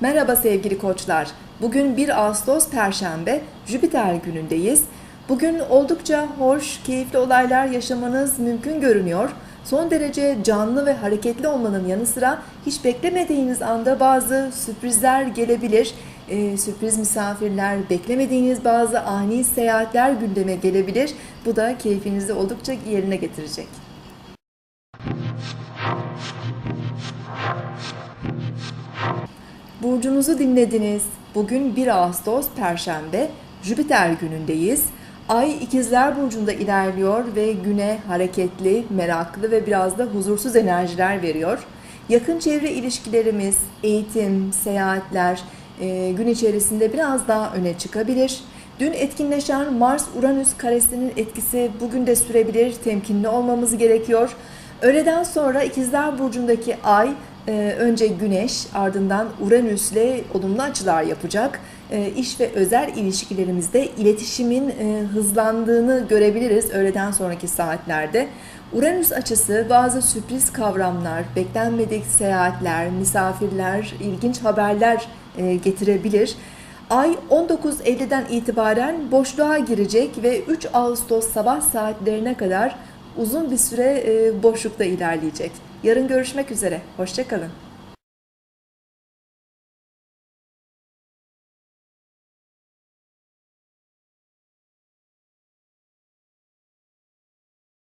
Merhaba sevgili koçlar. Bugün 1 Ağustos Perşembe, Jüpiter günündeyiz. Bugün oldukça hoş, keyifli olaylar yaşamanız mümkün görünüyor. Son derece canlı ve hareketli olmanın yanı sıra hiç beklemediğiniz anda bazı sürprizler gelebilir. Ee, sürpriz misafirler, beklemediğiniz bazı ani seyahatler gündeme gelebilir. Bu da keyfinizi oldukça yerine getirecek. Burcunuzu dinlediniz. Bugün 1 Ağustos Perşembe, Jüpiter günündeyiz. Ay ikizler burcunda ilerliyor ve güne hareketli, meraklı ve biraz da huzursuz enerjiler veriyor. Yakın çevre ilişkilerimiz, eğitim, seyahatler e, gün içerisinde biraz daha öne çıkabilir. Dün etkinleşen Mars-Uranüs karesinin etkisi bugün de sürebilir. Temkinli olmamız gerekiyor. Öğleden sonra ikizler burcundaki ay önce Güneş ardından Uranüs'le olumlu açılar yapacak. Ee, İş ve özel ilişkilerimizde iletişimin e, hızlandığını görebiliriz öğleden sonraki saatlerde. Uranüs açısı bazı sürpriz kavramlar, beklenmedik seyahatler, misafirler, ilginç haberler e, getirebilir. Ay 19.50'den itibaren boşluğa girecek ve 3 Ağustos sabah saatlerine kadar uzun bir süre e, boşlukta ilerleyecek. Yarın görüşmek üzere. Hoşçakalın.